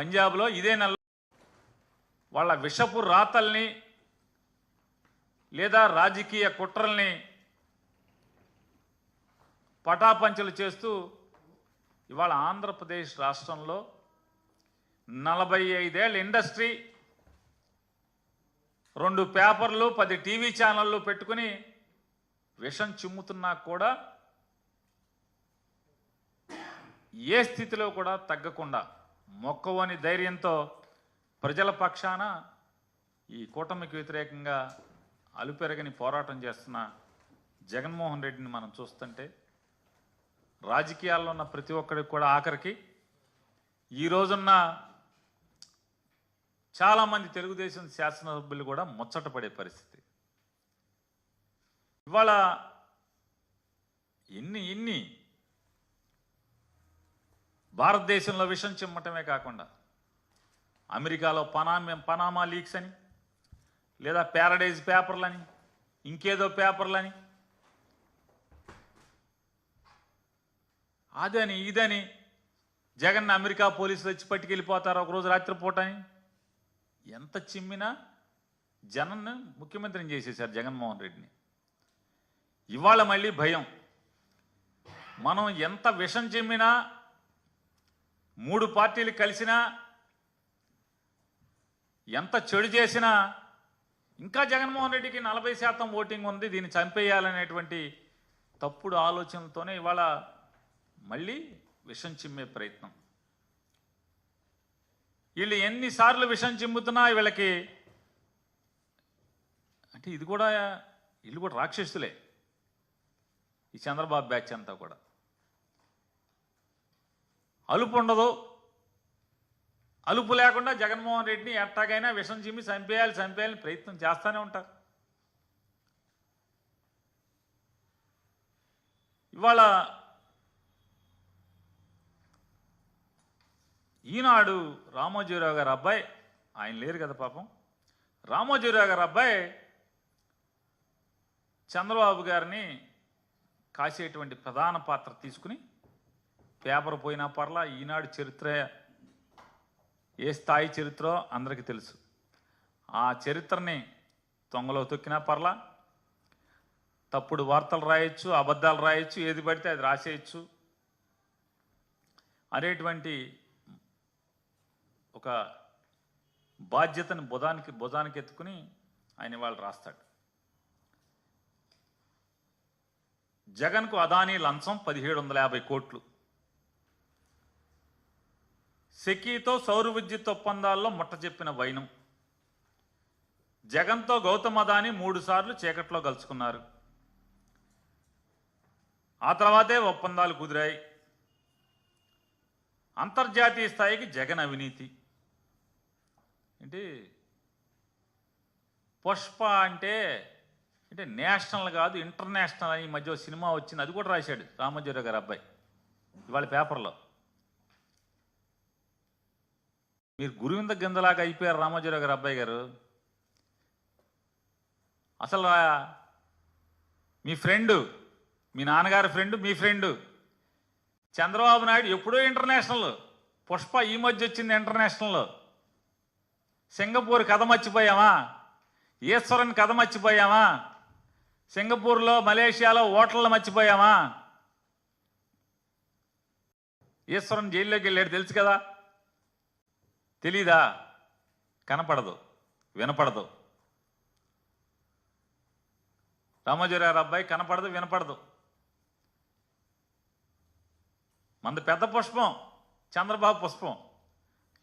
పంజాబ్లో ఇదే నెల వాళ్ళ విషపు రాతల్ని లేదా రాజకీయ కుట్రల్ని పటాపంచలు చేస్తూ ఇవాళ ఆంధ్రప్రదేశ్ రాష్ట్రంలో నలభై ఐదేళ్ళ ఇండస్ట్రీ రెండు పేపర్లు పది టీవీ ఛానళ్ళు పెట్టుకుని విషం చిమ్ముతున్నా కూడా ఏ స్థితిలో కూడా తగ్గకుండా మొక్కవని ధైర్యంతో ప్రజల పక్షాన ఈ కూటమికి వ్యతిరేకంగా అలుపెరగని పోరాటం చేస్తున్న జగన్మోహన్ రెడ్డిని మనం చూస్తుంటే రాజకీయాల్లో ఉన్న ప్రతి ఒక్కరికి కూడా ఆఖరికి ఈ రోజున్న చాలామంది తెలుగుదేశం శాసనసభ్యులు కూడా ముచ్చటపడే పరిస్థితి. ఇవాళ ఎన్ని ఎన్ని భారతదేశంలో విషం చిమ్మటమే కాకుండా అమెరికాలో పనామా పనామా లీక్స్ అని లేదా ప్యారడైజ్ పేపర్లని ఇంకేదో పేపర్లని అదని ఇదని జగన్ అమెరికా పోలీసులు వచ్చి పట్టుకెళ్ళిపోతారు ఒకరోజు రాత్రిపూట అని. ఎంత చిమ్మినా జనన్ను ముఖ్యమంత్రిని చేసేశారు జగన్మోహన్ రెడ్డిని. ఇవాళ మళ్ళీ భయం. మనం ఎంత విషం చిమ్మినా మూడు పార్టీలు కలిసినా ఎంత చెడు చేసినా ఇంకా జగన్మోహన్ రెడ్డికి నలభై శాతం ఓటింగ్ ఉంది దీన్ని చంపేయాలనేటువంటి తప్పుడు ఆలోచనలతోనే ఇవాళ మళ్ళీ విషం చిమ్మే ప్రయత్నం. వీళ్ళు ఎన్నిసార్లు విషం చిమ్ముతున్నా వీళ్ళకి అంటే ఇది కూడా వీళ్ళు కూడా రాక్షసులే. ఈ చంద్రబాబు బ్యాచ్ అంతా కూడా. అలుపు ఉండదు. అలుపు లేకుండా జగన్మోహన్ రెడ్డిని ఎట్టాగైనా విషం చిమ్మి చంపేయాలి చంపేయాలని ప్రయత్నం చేస్తూనే ఉంటారు. ఇవాళ ఈనాడు రామోజీరావు గారు అబ్బాయి ఆయన లేరు కదా పాపం. రామోజీరావు గారు అబ్బాయి చంద్రబాబు గారిని కాసేటువంటి ప్రధాన పాత్ర తీసుకుని పేపర్ పోయినా పర్లా ఈనాడు చరిత్ర ఏ స్థాయి చరిత్రో అందరికీ తెలుసు. ఆ చరిత్రని తొంగలో తొక్కినా పర్లా తప్పుడు వార్తలు రాయొచ్చు అబద్ధాలు రాయొచ్చు ఏది పడితే అది రాసేయచ్చు అనేటువంటి ఒక బాధ్యతను బుధానికి బుధానికి ఎత్తుకుని ఆయన వాళ్ళు రాస్తాడు. జగన్కు అదానీ లంచం పదిహేడు వందల యాభై కోట్లు. సెకీతో సౌర విద్యుత్ ఒప్పందాల్లో ముట్ట చెప్పిన వైనం. జగన్తో గౌతమ్ అదాని మూడుసార్లు చీకట్లో కలుసుకున్నారు. ఆ తర్వాతే ఒప్పందాలు కుదిరాయి. అంతర్జాతీయ స్థాయికి జగన్ అవినీతి. ఏంటి? పుష్ప అంటే అంటే నేషనల్ కాదు ఇంటర్నేషనల్ అని ఈ మధ్య సినిమా వచ్చింది అది కూడా రాశాడు రామజీరావు గారు అబ్బాయి. ఇవాళ పేపర్లో. మీరు గురువింద గిందలాగా అయిపోయారు రామోజీరావు గారు అబ్బాయి గారు. అసలు మీ ఫ్రెండు మీ నాన్నగారి ఫ్రెండ్ మీ ఫ్రెండ్ చంద్రబాబు నాయుడు ఎప్పుడో ఇంటర్నేషనల్ పుష్ప ఈ మధ్య వచ్చింది ఇంటర్నేషనల్. సింగపూర్ కథ మర్చిపోయామా? ఈశ్వరన్ కథ మర్చిపోయామా? సింగపూర్లో మలేషియాలో ఓటర్లు మర్చిపోయామా? ఈశ్వరన్ జైల్లోకి వెళ్ళాడు తెలుసు కదా? తెలీదా? కనపడదు వినపడదు. రామోజీరావు అబ్బాయి కనపడదు వినపడదు. మంద పెద్ద పుష్పం చంద్రబాబు పుష్పం.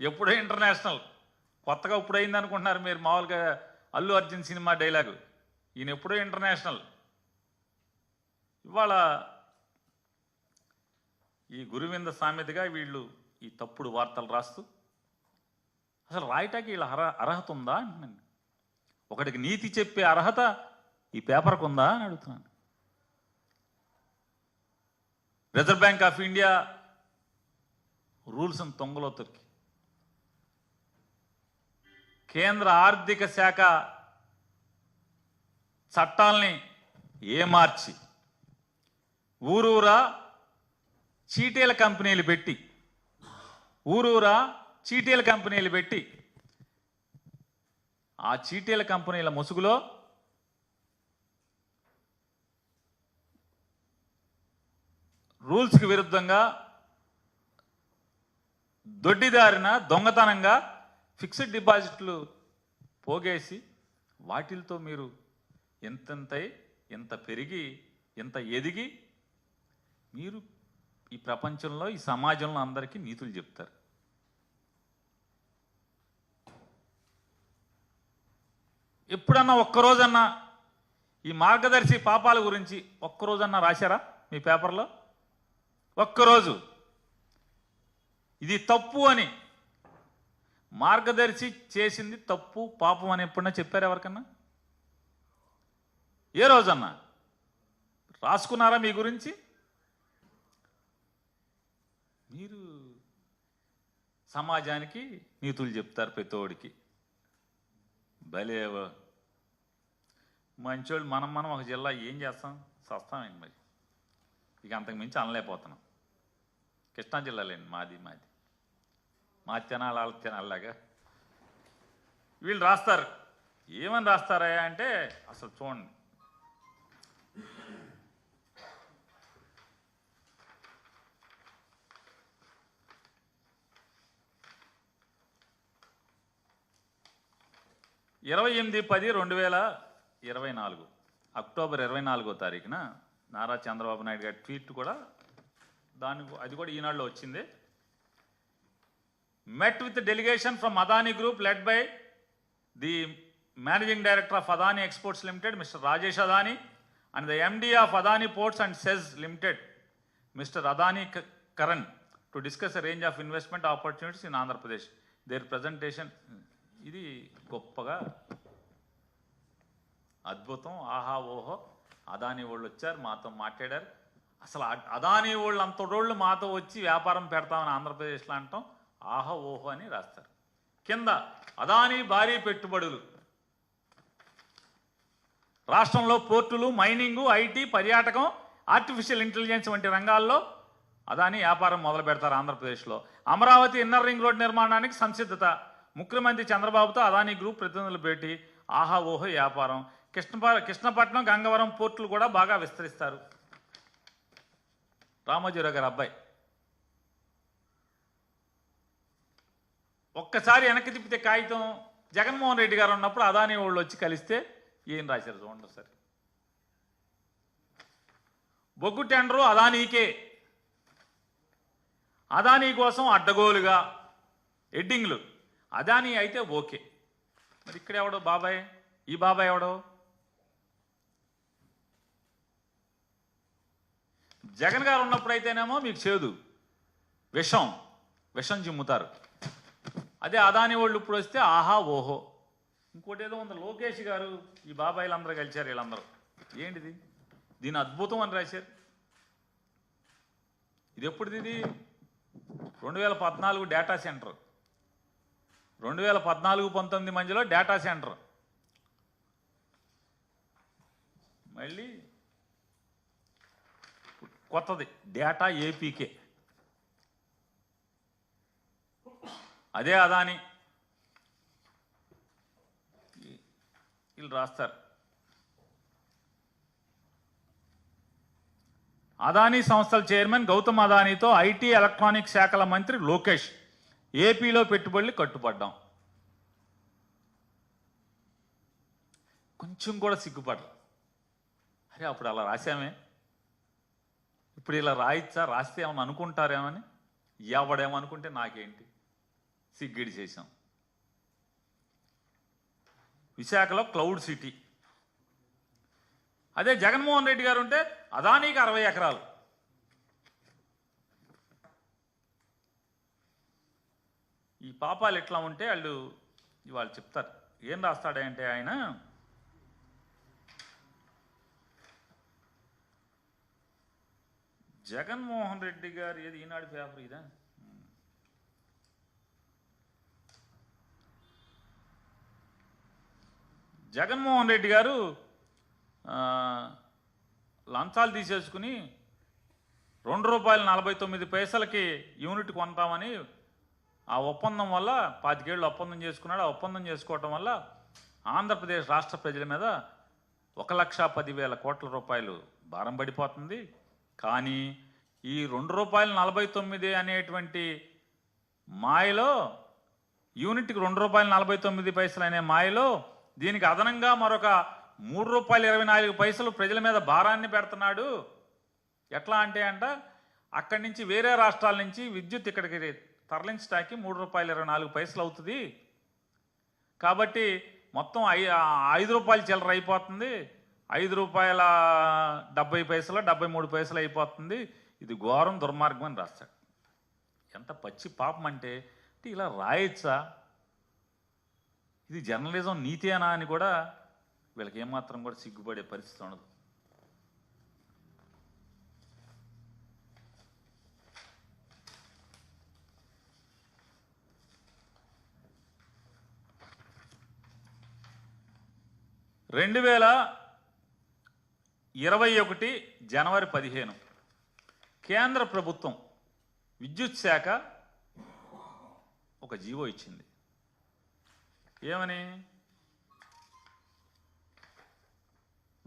ఎప్పుడో ఇంటర్నేషనల్. కొత్తగా ఇప్పుడు అయింది అనుకుంటున్నారు మీరు మామూలుగా అల్లు అర్జున్ సినిమా డైలాగు. ఈయన ఎప్పుడో ఇంటర్నేషనల్. ఇవాళ ఈ గురువింద సామెతగా వీళ్ళు ఈ తప్పుడు వార్తలు రాస్తూ అసలు రాయటానికి వీళ్ళ అర్హ అర్హత ఉందా అంటున్నాను ఒకటికి నీతి చెప్పే అర్హత ఈ పేపర్కు ఉందా అని అడుగుతున్నాను. రిజర్వ్ బ్యాంక్ ఆఫ్ ఇండియా రూల్స్ని తొంగలో తొక్కి. కేంద్ర ఆర్థిక శాఖ చట్టాల్ని ఏమార్చి ఊరూరా చీటీల కంపెనీలు పెట్టి ఊరూరా చీటీల కంపెనీలు పెట్టి ఆ చీటీల కంపెనీల ముసుగులో రూల్స్కి విరుద్ధంగా దొడ్డిదారిన దొంగతనంగా ఫిక్స్డ్ డిపాజిట్లు పోగేసి వాటిలతో మీరు ఎంతెంతై ఎంత పెరిగి ఎంత ఎదిగి మీరు ఈ ప్రపంచంలో ఈ సమాజంలో అందరికీ నీతులు చెప్తారు. ఎప్పుడన్నా ఒక్కరోజన్నా ఈ మార్గదర్శి పాపాల గురించి ఒక్కరోజన్నా రాశారా మీ పేపర్లో? ఒక్కరోజు. ఇది తప్పు అని. మార్గదర్శి చేసింది తప్పు పాపం అని ఎప్పుడన్నా చెప్పారు ఎవరికన్నా? ఏ రోజన్నా? రాసుకున్నారా మీ గురించి? మీరు సమాజానికి నీతులు చెప్తారు ప్రతోడికి భలేవో మంచోళ్ళు మనం మనం ఒక జిల్లా ఏం చేస్తాం? సస్తామేంటి మరి. ఇక అంతకు మించి అనలేకపోతున్నాం. కృష్ణా జిల్లాలేండి మాది మాది. మా తినాలి వాళ్ళ తినాలిలాగా. వీళ్ళు రాస్తారు. ఏమని రాస్తారా అంటే అసలు చూడండి. ఇరవై ఎనిమిది పది రెండు వేల ఇరవై నాలుగు. అక్టోబర్ ఇరవై నాలుగో తారీఖున నారా చంద్రబాబు నాయుడు గారి ట్వీట్ కూడా దాని అది కూడా ఈనాడులో వచ్చింది. Met with delegation from Adani group led by the managing director of Adani exports limited mister Rajesh Adani and the MD of Adani ports and SEZ limited mister Adani Karan to discuss range of investment opportunities in Andhra Pradesh their presentation ఇది గొప్పగా అద్భుతం. ఆహా ఓహో అదాని వాళ్ళు వచ్చారు మాతో మాట్లాడారు. అసలు అదాని వాళ్ళు అంతటోళ్ళు మాతో వచ్చి వ్యాపారం పెడతామని ఆంధ్రప్రదేశ్లో అంటాం. ఆహా ఓహో అని రాస్తారు. కింద అదాని భారీ పెట్టుబడులు. రాష్ట్రంలో పోర్టులు మైనింగు ఐటీ పర్యాటకం ఆర్టిఫిషియల్ ఇంటెలిజెన్స్ వంటి రంగాల్లో అదాని వ్యాపారం మొదలు పెడతారు ఆంధ్రప్రదేశ్లో. అమరావతి ఇన్నర్ రింగ్ రోడ్ నిర్మాణానికి సంసిద్ధత. ముఖ్యమంత్రి చంద్రబాబుతో అదానీ గ్రూప్ ప్రతినిధులు భేటీ. ఆహా ఓహో వ్యాపారం. కృష్ణప కృష్ణపట్నం గంగవరం పోర్టులు కూడా బాగా విస్తరిస్తారు. రామోజీరావు గారి అబ్బాయి. ఒక్కసారి వెనక్కి తిప్పితే కాగితం జగన్మోహన్ రెడ్డి గారు ఉన్నప్పుడు అదానీ వాళ్ళు వచ్చి కలిస్తే ఏం రాశారు చూడండి సరే బొగ్గు టెండరు అదానీకే. అదానీ కోసం అడ్డగోలుగా ఎడ్డింగ్లు అదానీ అయితే ఓకే. మరి ఇక్కడ ఎవడో బాబాయ్? ఈ బాబాయ్ ఎవడో? జగన్ గారు ఉన్నప్పుడైతేనేమో మీకు చేదు. విషం. విషం చిమ్ముతారు. అదే అదాని వాళ్ళు ఇప్పుడు వస్తే ఆహా ఓహో. ఇంకోటి ఏదో ఉంది. లోకేష్ గారు ఈ బాబాయిలందరూ కలిశారు వీళ్ళందరూ. ఏంటిది? దీని అద్భుతం అని రాశారు. ఇది ఎప్పుడుది ఇది? రెండు వేల పద్నాలుగు డేటా సెంటర్. రెండు వేల పద్నాలుగు పంతొమ్మిది మధ్యలో డేటా సెంటర్ మళ్ళీ కొత్తది డేటా ఏపీకే అదే అదాని. వీళ్ళు రాస్తారు. అదానీ సంస్థల చైర్మన్ గౌతమ్ అదానీతో ఐటీ ఎలక్ట్రానిక్ శాఖల మంత్రి లోకేష్. ఏపీలో పెట్టుబడులు కట్టుపడ్డాం కొంచెం కూడా సిగ్గుపడరు అరే అప్పుడు అలా రాసామే ఇప్పుడు ఇలా రాయిచ్చా రాస్తే ఏమని అనుకుంటారేమని? ఎవడేమనుకుంటే నాకేంటి? సిగ్గిడి చేశాం. విశాఖలో క్లౌడ్ సిటీ. అదే జగన్మోహన్ రెడ్డి గారు ఉంటే అదానీకి అరవై ఎకరాలు. ఈ పాపాలు ఎట్లా ఉంటే వాళ్ళు వాళ్ళు చెప్తారు. ఏం రాస్తాడంటే ఆయన? జగన్మోహన్ రెడ్డి గారు ఏది ఈనాడు పేపర్ ఇదా? జగన్మోహన్ రెడ్డి గారు లంచాలు తీసేసుకుని రెండు రూపాయల నలభై తొమ్మిది పైసలకి యూనిట్ కొంటామని ఆ ఒప్పందం వల్ల పాతికేళ్ళు ఒప్పందం చేసుకున్నాడు. ఆ ఒప్పందం చేసుకోవటం వల్ల ఆంధ్రప్రదేశ్ రాష్ట్ర ప్రజల మీద ఒక లక్ష పదివేల కోట్ల రూపాయలు భారం పడిపోతుంది. కానీ ఈ రెండు రూపాయలు నలభై తొమ్మిది అనేటువంటి మాయలో యూనిట్కి రెండు రూపాయలు నలభై తొమ్మిది పైసలు అనే మాయలో దీనికి అదనంగా మరొక మూడు రూపాయలు ఇరవై నాలుగు పైసలు ప్రజల మీద భారాన్ని పెడుతున్నాడు. ఎట్లా అంటే అంట అక్కడి నుంచి వేరే రాష్ట్రాల నుంచి విద్యుత్ ఇక్కడికి తరలించడానికి మూడు రూపాయలు ఇరవై నాలుగు పైసలు అవుతుంది. కాబట్టి మొత్తం ఐ ఐదు రూపాయలు చిల్లర అయిపోతుంది. ఐదు రూపాయల డెబ్బై పైసలు డెబ్బై మూడు పైసలు అయిపోతుంది. ఇది ఘోరం దుర్మార్గం అని రాస్తాడు. ఎంత పచ్చి పాపం అంటే అంటే ఇలా రాయొచ్చా? ఇది జర్నలిజం నీతేనా అని కూడా వీళ్ళకి ఏమాత్రం కూడా సిగ్గుపడే పరిస్థితి ఉండదు. రెండు వేల ఇరవై ఒకటి జనవరి పదిహేను. కేంద్ర ప్రభుత్వం విద్యుత్ శాఖ ఒక జీవో ఇచ్చింది. ఏమని?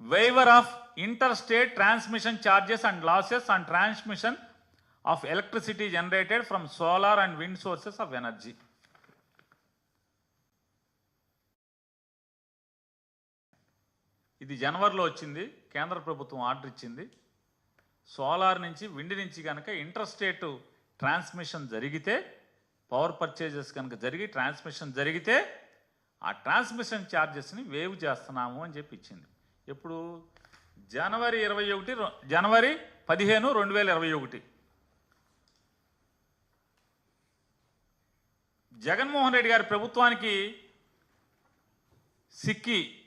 Waiver of inter state transmission charges and losses and transmission of electricity generated from solar and wind sources of energy ఇది జనవరిలో వచ్చింది కేంద్ర ప్రభుత్వం ఆర్డర్ ఇచ్చింది. సోలార్ నుంచి విండి నుంచి కనుక ఇంటర్ స్టేట్ ట్రాన్స్మిషన్ జరిగితే పవర్ పర్చేజెస్ కనుక జరిగి ట్రాన్స్మిషన్ జరిగితే ఆ ట్రాన్స్మిషన్ ఛార్జెస్ని వేవ్ చేస్తున్నాము అని చెప్పి ఇచ్చింది. ఇప్పుడు జనవరి ఇరవై ఒకటి రొ- జనవరి పదిహేను రెండు వేల ఇరవై ఒకటి. జగన్మోహన్ రెడ్డి గారి ప్రభుత్వానికి సిక్కి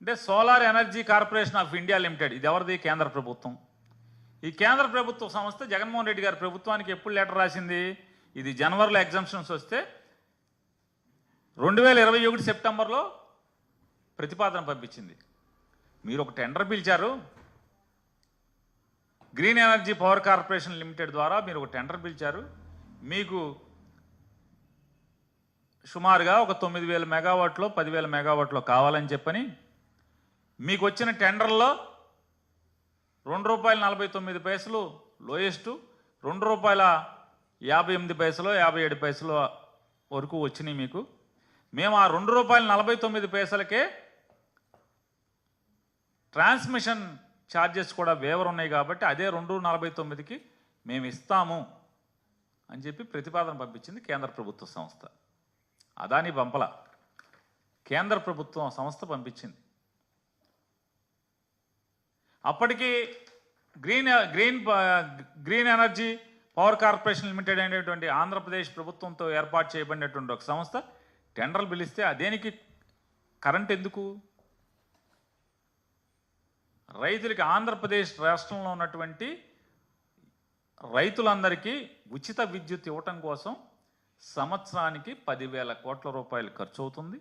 అంటే solar energy corporation of India limited ఇది ఎవరిది? కేంద్ర ప్రభుత్వం. ఈ కేంద్ర ప్రభుత్వ సంస్థ జగన్మోహన్ రెడ్డి గారి ప్రభుత్వానికి ఎప్పుడు లెటర్ రాసింది? ఇది జనవరిలో ఎగ్జామ్షన్స్ వస్తే రెండు వేల ఇరవై ఒకటి సెప్టెంబర్లో ప్రతిపాదన పంపించింది. మీరు ఒక టెండర్ పిలిచారు. Green energy power corporation limited ద్వారా మీరు ఒక టెండర్ పిలిచారు. మీకు సుమారుగా ఒక తొమ్మిది వేల మెగావాట్లో పదివేల మెగావాట్లో కావాలని చెప్పని మీకు వచ్చిన టెండర్లో రెండు రూపాయల నలభై తొమ్మిది పైసలు లోయెస్ట్ రెండు రూపాయల యాభై ఎనిమిది పైసలు యాభై ఏడు పైసలు వరకు వచ్చినాయి మీకు. మేము ఆ రెండు రూపాయల నలభై తొమ్మిది పైసలకే ట్రాన్స్మిషన్ ఛార్జెస్ కూడా వేవర్ ఉన్నాయి కాబట్టి అదే రెండు నలభై తొమ్మిదికి మేము ఇస్తాము అని చెప్పి ప్రతిపాదన పంపించింది కేంద్ర ప్రభుత్వ సంస్థ. అదాని పంపల కేంద్ర ప్రభుత్వం సంస్థ పంపించింది. అప్పటికి green green green energy power corporation limited అనేటువంటి ఆంధ్రప్రదేశ్ ప్రభుత్వంతో ఏర్పాటు చేయబడినటువంటి ఒక సంస్థ. టెండర్లు పిలిస్తే అదేనికి కరెంట్ ఎందుకు? రైతులకి ఆంధ్రప్రదేశ్ రాష్ట్రంలో ఉన్నటువంటి రైతులందరికీ ఉచిత విద్యుత్ ఇవ్వటం కోసం సంవత్సరానికి పదివేల కోట్ల రూపాయలు ఖర్చు అవుతుంది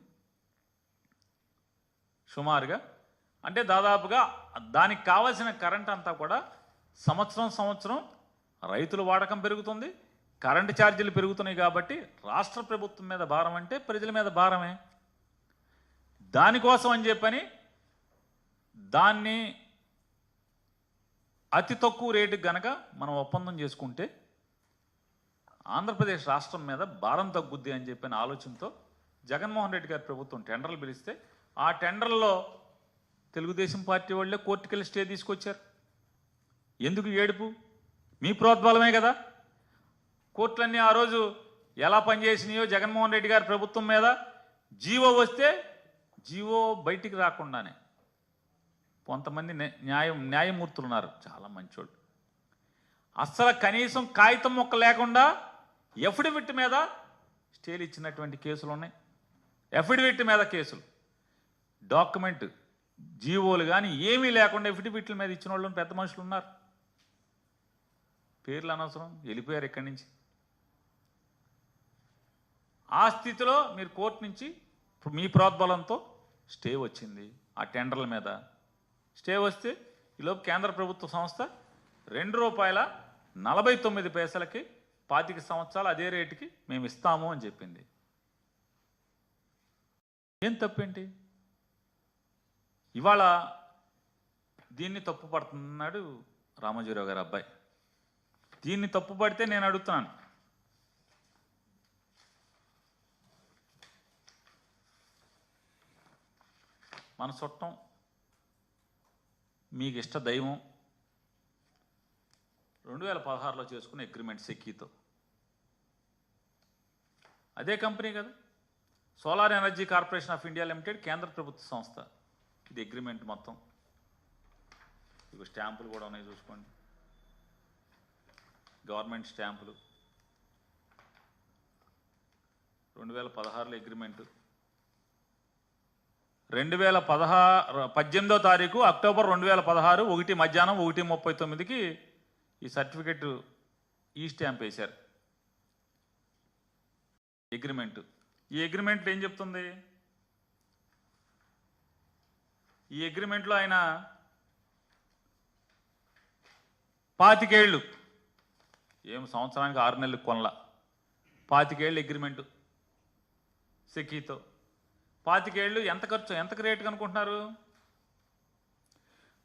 సుమారుగా అంటే దాదాపుగా దానికి కావలసిన కరెంట్ అంతా కూడా సంవత్సరం సంవత్సరం రైతుల వాడకం పెరుగుతుంది కరెంటు ఛార్జీలు పెరుగుతున్నాయి కాబట్టి రాష్ట్ర ప్రభుత్వం మీద భారం అంటే ప్రజల మీద భారమే. దానికోసం అని చెప్పని దాన్ని అతి తక్కువ రేటుకి గనక మనం ఒప్పందం చేసుకుంటే ఆంధ్రప్రదేశ్ రాష్ట్రం మీద భారం తగ్గుద్ది అని చెప్పిన ఆలోచనతో జగన్మోహన్ రెడ్డి గారి ప్రభుత్వం టెండర్లు పిలిస్తే ఆ టెండర్లో తెలుగుదేశం పార్టీ వాళ్ళే కోర్టుకెళ్ళి స్టే తీసుకొచ్చారు. ఎందుకు ఏడుపు? మీ ప్రోద్బలమే కదా. కోర్టులన్నీ ఆ రోజు ఎలా పనిచేసినాయో జగన్మోహన్ రెడ్డి గారి ప్రభుత్వం మీద జీవో వస్తే జీవో బయటికి రాకుండానే కొంతమంది న్యాయం న్యాయమూర్తులు ఉన్నారు. చాలా మంచోళ్ళు. అస్సలు కనీసం కాగితం మొక్క లేకుండా ఎఫిడవిట్ మీద స్టేలు ఇచ్చినటువంటి కేసులు ఉన్నాయి. ఎఫిడవిట్ మీద కేసులు. డాక్యుమెంట్ జీవోలు కానీ ఏమీ లేకుండా ఎఫిడవిట్ల మీద ఇచ్చిన వాళ్ళు పెద్ద మనుషులు ఉన్నారు. పేర్లు అనవసరం వెళ్ళిపోయారు ఇక్కడి నుంచి. ఆ స్థితిలో మీరు కోర్టు నుంచి మీ ప్రోద్బలంతో స్టే వచ్చింది ఆ టెండర్ల మీద. స్టే వస్తే ఈలోపు కేంద్ర ప్రభుత్వ సంస్థ రెండు రూపాయల నలభై తొమ్మిది పైసలకి పాతిక సంవత్సరాలు అదే రేటుకి మేము ఇస్తాము అని చెప్పింది. ఏం తప్పేంటి? ఇవాళ దీన్ని తప్పు పడుతున్నాడు గారి గారు అబ్బాయి. దీన్ని తప్పు పడితే నేను అడుగుతున్నాను. మన చుట్టం మీకు ఇష్ట దైవం రెండు వేల పదహారులో చేసుకున్న అగ్రిమెంట్ సెక్కీతో. అదే కంపెనీ కదా. Solar energy corporation of India limited కేంద్ర ప్రభుత్వ సంస్థ. ఇది అగ్రిమెంట్ మొత్తం. ఇక స్టాంపులు కూడా ఉన్నాయి చూసుకోండి. గవర్నమెంట్ స్టాంపులు. రెండు వేల పదహారులో అగ్రిమెంటు రెండు వేల పదహారు పద్దెనిమిదో తారీఖు అక్టోబర్ రెండు వేల పదహారు ఒకటి మధ్యాహ్నం ఒకటి ముప్పై తొమ్మిదికి ఈ సర్టిఫికెట్ ఈ స్టాంప్ వేశారు. అగ్రిమెంట్ ఈ అగ్రిమెంట్ ఏం చెప్తుంది? ఈ అగ్రిమెంట్లో ఆయన పాతికేళ్ళు ఏం సంవత్సరానికి ఆరు నెలలు కొనల. పాతికేళ్ళు అగ్రిమెంటు సెకీతో. పాతికేళ్ళు ఎంత ఖర్చు ఎంత రేటు కనుకుంటున్నారు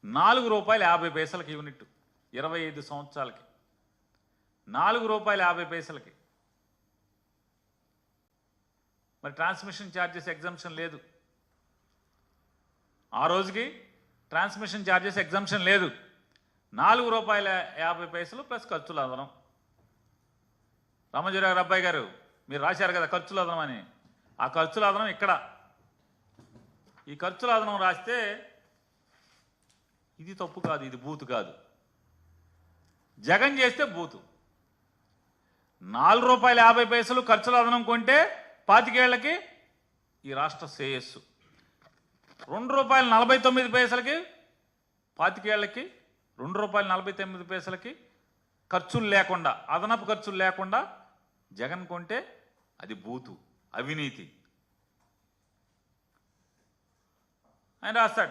నాలుగు రూపాయలు యాభై పైసలకి యూనిట్ ఇరవై ఐదు సంవత్సరాలకి. నాలుగు రూపాయలు యాభై పైసలకి. మరి ట్రాన్స్మిషన్ ఛార్జెస్ ఎగ్జామ్షన్ లేదు. ఆ రోజుకి ట్రాన్స్మిషన్ ఛార్జెస్ ఎగ్జామ్షన్ లేదు. నాలుగు రూపాయల యాభై పైసలు ప్లస్ ఖర్చులు అదనం. రామజీరావు అబ్బాయి గారు మీరు రాశారు కదా ఖర్చులు అదనం అని. ఆ ఖర్చుల అదనం ఇక్కడ. ఈ ఖర్చుల అదనం రాస్తే ఇది తప్పు కాదు ఇది బూతు కాదు. జగన్ చేస్తే బూతు. నాలుగు రూపాయల యాభై పైసలు ఖర్చుల అదనం కొంటే పాతికేళ్ళకి ఈ రాష్ట్ర శ్రేయస్సు. రెండు రూపాయల నలభై తొమ్మిది పైసలకి పాతికేళ్ళకి రెండు రూపాయల నలభై తొమ్మిది పైసలకి ఖర్చులు లేకుండా అదనపు ఖర్చులు లేకుండా జగన్ కొంటే అది బూతు అవినీతి. ఆయన రాస్తాడు.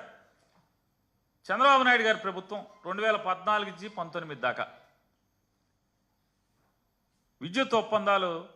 చంద్రబాబు నాయుడు గారి ప్రభుత్వం రెండు వేల పద్నాలుగు నుంచి పంతొమ్మిది దాకా. విద్యుత్ ఒప్పందాలు